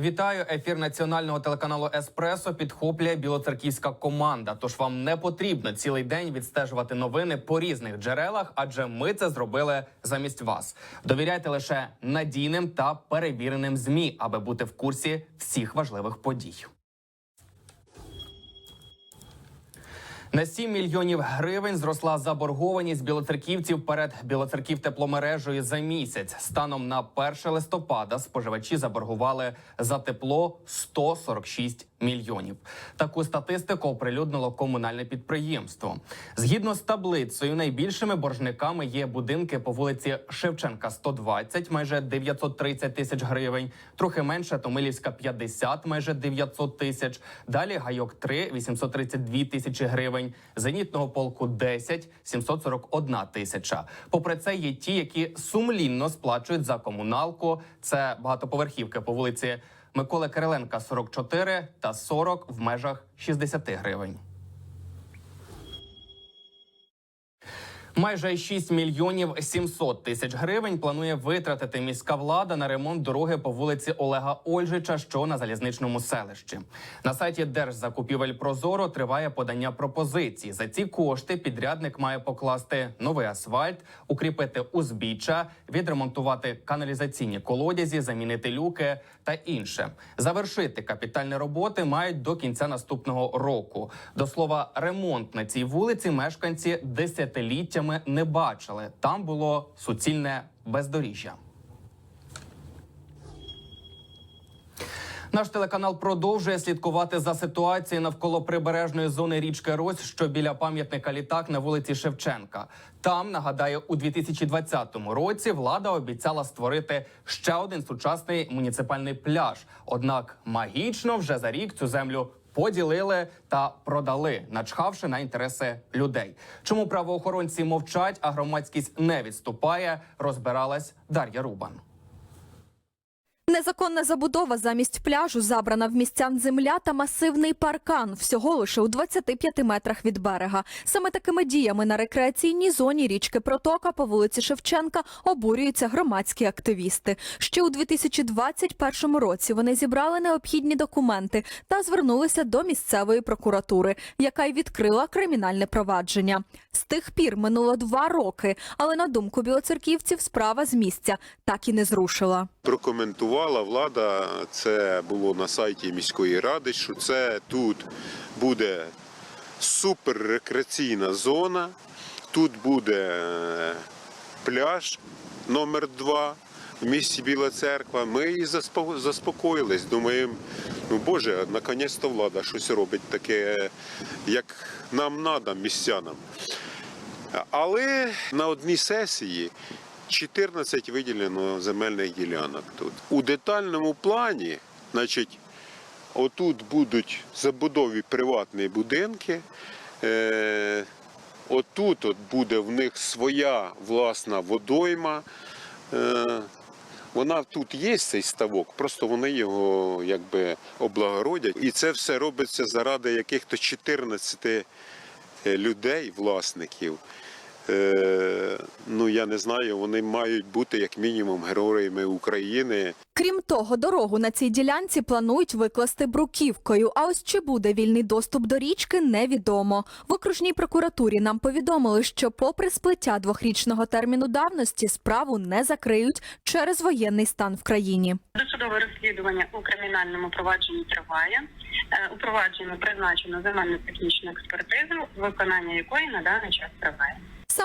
Вітаю! Ефір національного телеканалу Еспресо підхоплює білоцерківська команда. Тож вам не потрібно цілий день відстежувати новини по різних джерелах, адже ми це зробили замість вас. Довіряйте лише надійним та перевіреним змі, аби бути в курсі всіх важливих подій. На 7 мільйонів гривень зросла заборгованість білоцерківців перед білоцерків тепломережею за місяць. Станом на 1 листопада споживачі заборгували за тепло 146 мільйонів. Таку статистику оприлюднило комунальне підприємство. Згідно з таблицею, найбільшими боржниками є будинки по вулиці Шевченка 120, майже 930 тисяч гривень. Трохи менше Томилівська 50, майже 900 тисяч. Далі Гайок 3, 832 тисячі гривень. Зенітного полку 10, 741 тисяча. Попри це, є ті, які сумлінно сплачують за комуналку. Це багатоповерхівки по вулиці Миколи Кириленка 44 та 40 в межах 60 гривень. Майже 6 мільйонів 700 тисяч гривень планує витратити міська влада на ремонт дороги по вулиці Олега Ольжича, що на залізничному селищі. На сайті Держзакупівель Прозоро триває подання пропозицій. За ці кошти підрядник має покласти новий асфальт, укріпити узбіччя, відремонтувати каналізаційні колодязі, замінити люки та інше. Завершити капітальні роботи мають до кінця наступного року. До слова, ремонт на цій вулиці мешканці десятиліттями не бачили. Там було суцільне бездоріжжя. Наш телеканал продовжує слідкувати за ситуацією навколо прибережної зони річки Рось, що біля пам'ятника літак на вулиці Шевченка. Там нагадаю, у 2020 році влада обіцяла створити ще один сучасний муніципальний пляж. Однак магічно вже за рік цю землю поділили та продали, начхавши на інтереси людей. Чому правоохоронці мовчать, а громадськість не відступає? Розбиралась Дар'я Рубан. Незаконна забудова замість пляжу забрана в містян земля та масивний паркан всього лише у 25 метрах від берега. Саме такими діями на рекреаційній зоні річки Протока по вулиці Шевченка обурюються громадські активісти. Ще у 2021 році вони зібрали необхідні документи та звернулися до місцевої прокуратури, яка й відкрила кримінальне провадження. З тих пір минуло два роки, але на думку білоцерківців справа з місця так і не зрушила. Прокоментувала влада, це було на сайті міської ради, що це тут буде суперрекреаційна зона, тут буде е, пляж номер 2 в місті Біла Церква. Ми і заспокоїлись. Думаємо, ну Боже, наконець-то влада щось робить таке, як нам треба, містянам. Але на одній сесії 14 виділено земельних ділянок тут. У детальному плані, значить, отут будуть забудові приватні будинки. Е, отут от буде в них своя власна водойма. Е, вона тут є цей ставок, просто вони його якби облагородять. І це все робиться заради яких-то 14 е, людей, власників. Е, ну я не знаю, вони мають бути як мінімум героями України. Крім того, дорогу на цій ділянці планують викласти бруківкою. А ось чи буде вільний доступ до річки, невідомо. В окружній прокуратурі нам повідомили, що, попри сплиття двохрічного терміну давності, справу не закриють через воєнний стан в країні. Досудове розслідування у кримінальному провадженні триває. Е, У провадженні призначено земельно-технічну експертизу, виконання якої на даний час триває.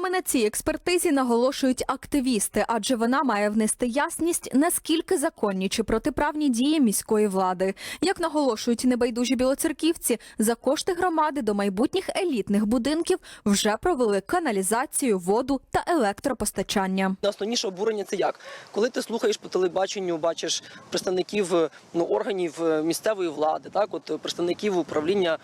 Саме на цій експертизі наголошують активісти, адже вона має внести ясність, наскільки законні чи протиправні дії міської влади. Як наголошують небайдужі білоцерківці, за кошти громади до майбутніх елітних будинків вже провели каналізацію, воду та електропостачання. Найосновніше обурення це як? Коли ти слухаєш по телебаченню, бачиш представників ну, органів е, місцевої влади, так от е, представників управління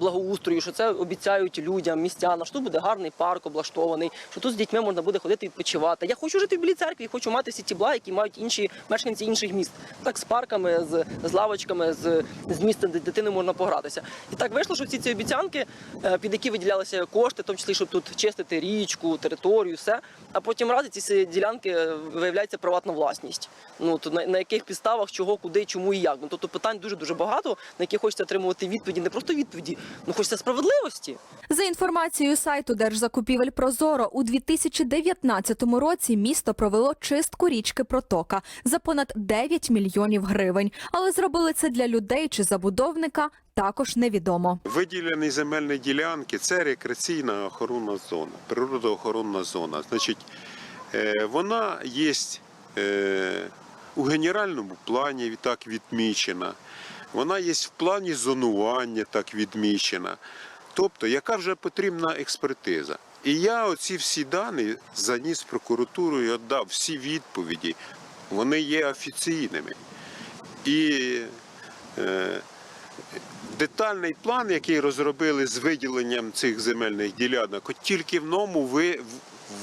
благоустрою, що це обіцяють людям, містянам, що буде гарний парк облаштований. Облаштований, що тут з дітьми можна буде ходити відпочивати. Я хочу жити в білій церкві, хочу мати всі ті блага, які мають інші мешканці інших міст. Так з парками, з, з лавочками, з, з місцем, де дитини можна погратися. І так вийшло, що всі ці обіцянки, е, під які виділялися кошти, в тому числі, щоб тут чистити річку, територію, все. А потім раз ці ділянки е, виявляється приватна власність. Ну то на, на яких підставах, чого, куди, чому і як. Ну тобто питань дуже дуже багато, на які хочеться отримувати відповіді, не просто відповіді, ну хочеться справедливості. За інформацією сайту Держзакупівель Прозоро, у 2019 році місто провело чистку річки Протока за понад 9 мільйонів гривень. Але зробили це для людей чи забудовника також невідомо. Виділені земельні ділянки це рекреаційна охоронна зона, природоохоронна зона. Значить, е, вона є е, у генеральному плані так відмічена. Вона є в плані зонування так відмічена. Тобто, яка вже потрібна експертиза. І я оці всі дані заніс прокуратуру і віддав всі відповіді. Вони є офіційними. І е, детальний план, який розробили з виділенням цих земельних ділянок, от тільки в ньому ви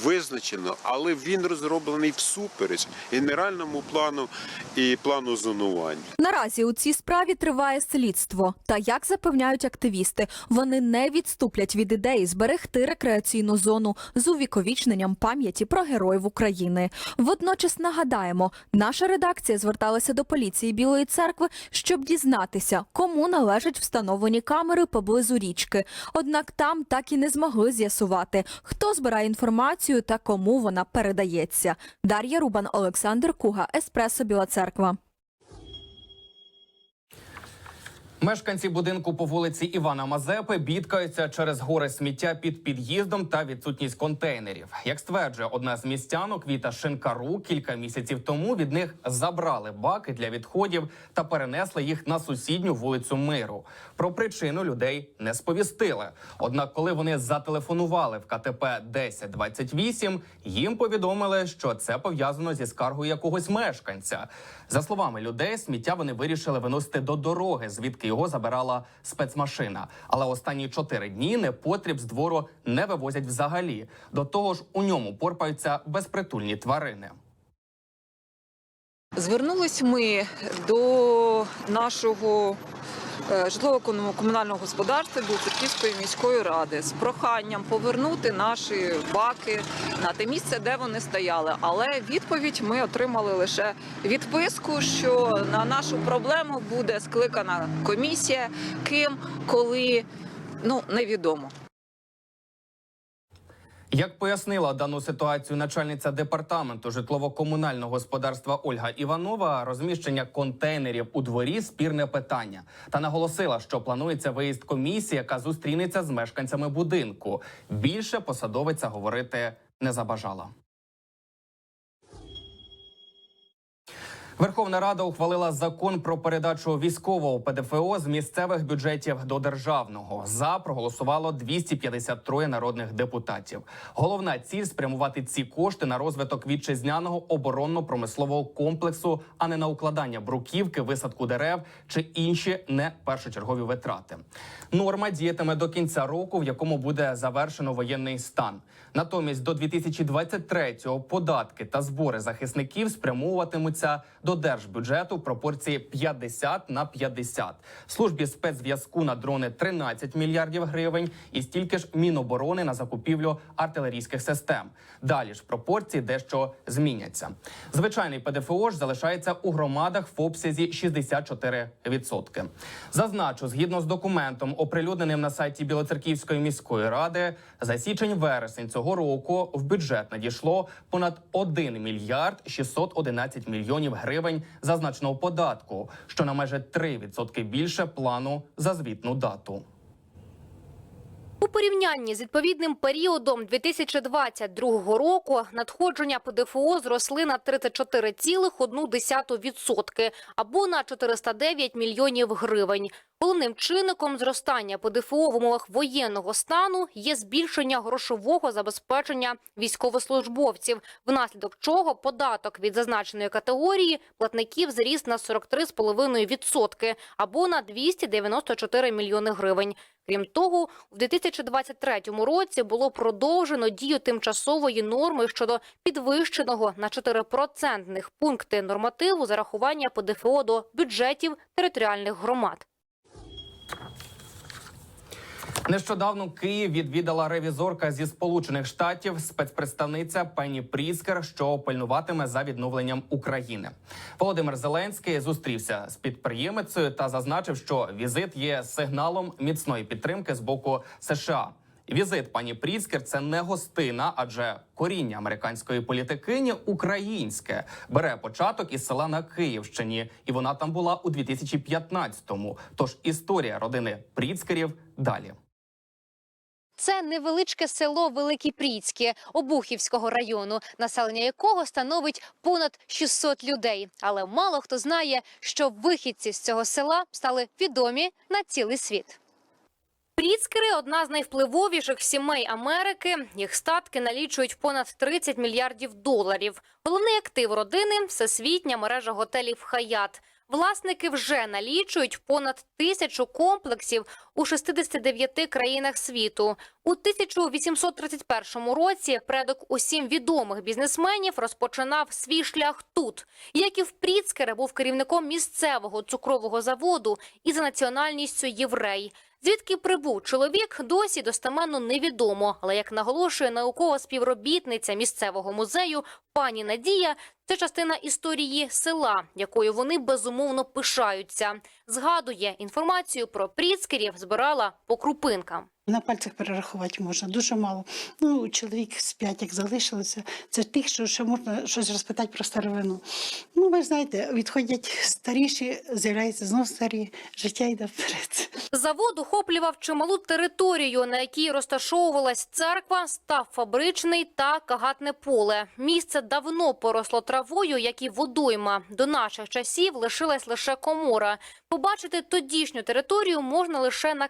визначено, але він розроблений всупереч генеральному плану і плану зонування. Наразі у цій справі триває слідство. Та як запевняють активісти, вони не відступлять від ідеї зберегти рекреаційну зону з увіковічненням пам'яті про героїв України. Водночас нагадаємо, наша редакція зверталася до поліції Білої церкви, щоб дізнатися, кому належать встановлені камери поблизу річки. Однак там так і не змогли з'ясувати, хто збирає інформацію та кому вона передається. Дар'я Рубан, Олександр Куга, Еспресо Біла Церква. Мешканці будинку по вулиці Івана Мазепи бідкаються через гори сміття під під'їздом та відсутність контейнерів. Як стверджує одна з містянок Віта Шинкару, кілька місяців тому від них забрали баки для відходів та перенесли їх на сусідню вулицю Миру. Про причину людей не сповістили. Однак, коли вони зателефонували в КТП 1028, їм повідомили, що це пов'язано зі скаргою якогось мешканця. За словами людей, сміття вони вирішили виносити до дороги, звідки його забирала спецмашина. Але останні чотири дні непотріб з двору не вивозять взагалі. До того ж, у ньому порпаються безпритульні тварини. Звернулись ми до нашого житлово-комунального господарства Білоцерківської міської ради з проханням повернути наші баки на те місце, де вони стояли. Але відповідь ми отримали лише відписку, що на нашу проблему буде скликана комісія, ким, коли ну невідомо. Як пояснила дану ситуацію начальниця департаменту житлово-комунального господарства Ольга Іванова, розміщення контейнерів у дворі спірне питання, та наголосила, що планується виїзд комісії, яка зустрінеться з мешканцями будинку. Більше посадовиця говорити не забажала. Верховна Рада ухвалила закон про передачу військового ПДФО з місцевих бюджетів до державного. За проголосувало 253 народних депутатів. Головна ціль спрямувати ці кошти на розвиток вітчизняного оборонно-промислового комплексу, а не на укладання бруківки, висадку дерев чи інші не першочергові витрати. Норма діятиме до кінця року, в якому буде завершено воєнний стан. Натомість до 2023-го податки та збори захисників спрямовуватимуться до держбюджету в пропорції 50 на 50. Службі спецзв'язку на дрони 13 мільярдів гривень і стільки ж міноборони на закупівлю артилерійських систем. Далі ж пропорції дещо зміняться. Звичайний ПДФО ж залишається у громадах в обсязі 64%. Зазначу, згідно з документом, оприлюдненим на сайті Білоцерківської міської ради, за січень-вересень цього року в бюджет надійшло понад 1 мільярд 611 мільйонів гривень зазначеного податку, що на майже 3% більше плану за звітну дату. У порівнянні з відповідним періодом 2022 року надходження ПДФО зросли на 34,1% або на 409 мільйонів гривень. Головним чинником зростання ПДФО в умовах воєнного стану є збільшення грошового забезпечення військовослужбовців, внаслідок чого податок від зазначеної категорії платників зріс на 43,5% або на 294 мільйони гривень. Крім того, у 2023 році було продовжено дію тимчасової норми щодо підвищеного на 4 процентних пункти нормативу зарахування ПДФО до бюджетів територіальних громад. Нещодавно Київ відвідала ревізорка зі Сполучених Штатів, спецпредставниця Пенні Пріскер, що пильнуватиме за відновленням України. Володимир Зеленський зустрівся з підприємицею та зазначив, що візит є сигналом міцної підтримки з боку США. Візит пані Пріскер це не гостина, адже коріння американської політикині українське бере початок із села на Київщині, і вона там була у 2015-му. Тож історія родини Пріцкерів далі. Це невеличке село Великі Пріцьке Обухівського району, населення якого становить понад 600 людей. Але мало хто знає, що вихідці з цього села стали відомі на цілий світ. Пріцкери – одна з найвпливовіших сімей Америки. Їх статки налічують понад 30 мільярдів доларів. Головний актив родини – всесвітня мережа готелів «Хаят». Власники вже налічують понад тисячу комплексів у 69 країнах світу. У 1831 році предок усім відомих бізнесменів розпочинав свій шлях тут. Яків Пріцкер був керівником місцевого цукрового заводу і за національністю єврей. Звідки прибув чоловік, досі достеменно невідомо. Але як наголошує наукова співробітниця місцевого музею пані Надія, це частина історії села, якою вони безумовно пишаються. Згадує інформацію про Пріцкерів збирала по крупинкам. На пальцях перерахувати можна, дуже мало. Ну, чоловік з п'ять, як залишилося. Це тих, що ще можна щось розпитати про старовину. Ну, ви ж знаєте, відходять старіші, з'являються знов старі, життя йде вперед. Завод охоплював чималу територію, на якій розташовувалась церква, став фабричний та кагатне поле. Місце давно поросло травою, як і водойма. До наших часів лишилась лише комора. Побачити тодішню територію можна лише на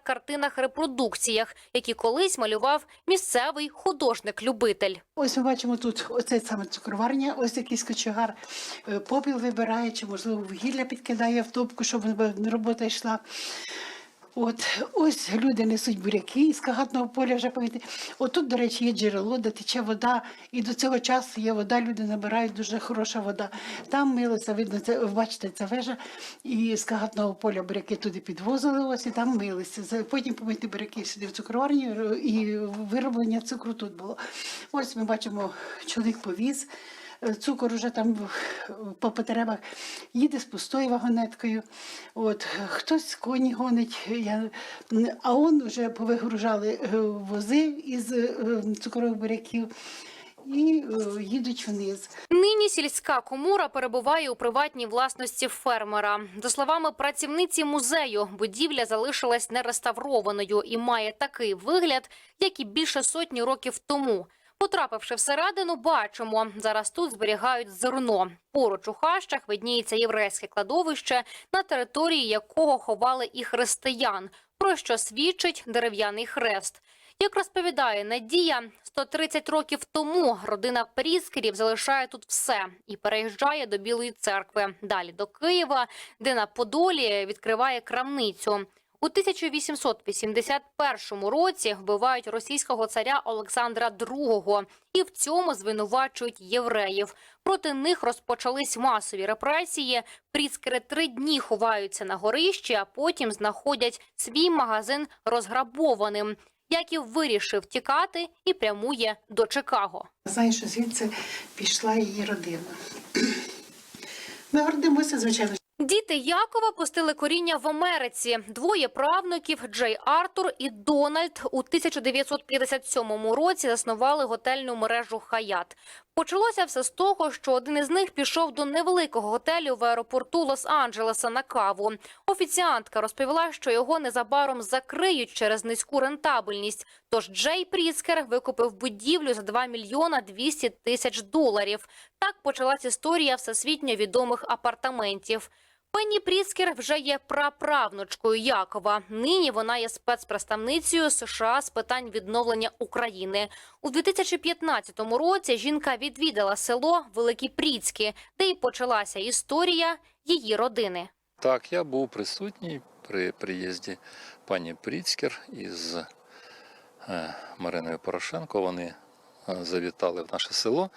картинах-репродукціях, які колись малював місцевий художник-любитель. Ось ми бачимо тут оце саме цукроварня, ось якийсь кочегар е, попіл вибирає, чи можливо вугілля підкидає в топку, щоб робота йшла. От ось люди несуть буряки з кагатного поля вже повітря. Отут, до речі, є джерело, де тече вода, і до цього часу є вода, люди набирають дуже хороша вода. Там милося, видно, це бачите, ця вежа, і з кагатного поля буряки туди підвозили, ось і там милися. Потім помити буряки сюди в цукроварню, і вироблення цукру тут було. Ось ми бачимо, чоловік повіз. Е, Цукор уже там по потребах їде з пустою вагонеткою. От хтось коні гонить, я, а он вже повигружали е, вози із е, цукрових буряків і їдуть вниз. Нині сільська комора перебуває у приватній власності фермера. За словами працівниці музею, будівля залишилась нереставрованою і має такий вигляд, як і більше сотні років тому. Потрапивши всередину, бачимо, зараз тут зберігають зерно. Поруч у хащах видніється єврейське кладовище, на території якого ховали і християн, про що свідчить дерев'яний хрест. Як розповідає Надія, 130 років тому родина Пріскерів залишає тут все і переїжджає до Білої церкви, далі до Києва, де на Подолі відкриває крамницю. У 1881 році вбивають російського царя Олександра II і в цьому звинувачують євреїв. Проти них розпочались масові репресії. Пріскери три дні ховаються на горищі, а потім знаходять свій магазин розграбованим. Яків вирішив тікати і прямує до Чикаго. Знаю, що звідси пішла її родина. Ми гордимося, звичайно. Діти Якова пустили коріння в Америці. Двоє правнуків Джей Артур і Дональд у 1957 році заснували готельну мережу Хаят. Почалося все з того, що один із них пішов до невеликого готелю в аеропорту Лос-Анджелеса на каву. Офіціантка розповіла, що його незабаром закриють через низьку рентабельність. Тож Джей Пріскер викупив будівлю за 2 мільйона 200 тисяч доларів. Так почалась історія всесвітньо відомих апартаментів. Пенні Пріцкер вже є праправнучкою Якова. Нині вона є спецпредставницею США з питань відновлення України. У 2015 році жінка відвідала село Великі Пріцьки, де й почалася історія її родини. Так, я був присутній при приїзді пані Пріцкер із е, Мариною Порошенко. Вони е, завітали в наше село.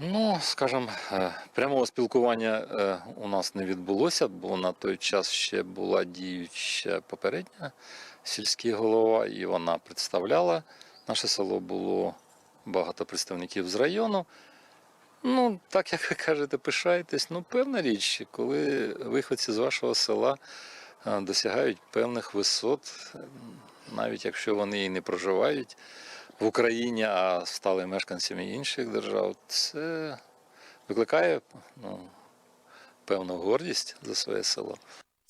Ну, скажімо, е, прямого спілкування е, у нас не відбулося, бо на той час ще була діюча попередня сільський голова, і вона представляла. Наше село було багато представників з району. Ну, так як ви кажете, пишаєтесь. Ну, певна річ, коли виходці з вашого села е, досягають певних висот, навіть якщо вони і не проживають в Україні, а стали мешканцями інших держав, це викликає ну, певну гордість за своє село.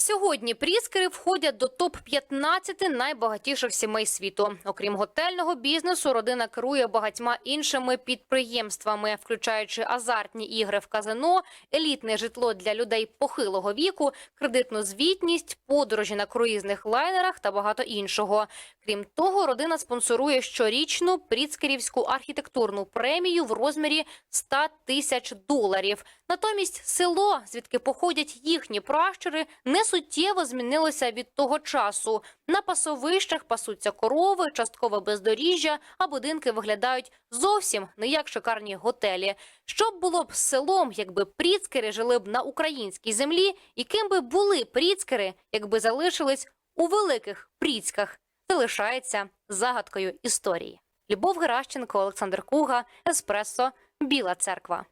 Сьогодні Пріскери входять до топ-15 найбагатіших сімей світу. Окрім готельного бізнесу, родина керує багатьма іншими підприємствами, включаючи азартні ігри в казино, елітне житло для людей похилого віку, кредитну звітність, подорожі на круїзних лайнерах та багато іншого. Крім того, родина спонсорує щорічну Пріцкерівську архітектурну премію в розмірі 100 тисяч доларів. Натомість село, звідки походять їхні пращури, не суттєво змінилося від того часу. На пасовищах пасуться корови, часткове бездоріжжя, а будинки виглядають зовсім не як шикарні готелі. Що б було б селом, якби пріцкери жили б на українській землі, і ким би були пріцкери, якби залишились у великих пріцьках, залишається загадкою історії. Любов Геращенко, Олександр Куга, Еспресо, Біла Церква.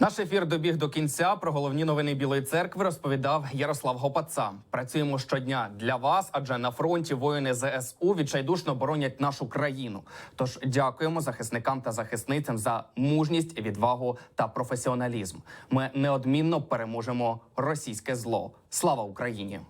Наш ефір добіг до кінця. Про головні новини Білої церкви розповідав Ярослав Гопаца. Працюємо щодня для вас, адже на фронті воїни ЗСУ відчайдушно боронять нашу країну. Тож дякуємо захисникам та захисницям за мужність, відвагу та професіоналізм. Ми неодмінно переможемо російське зло. Слава Україні!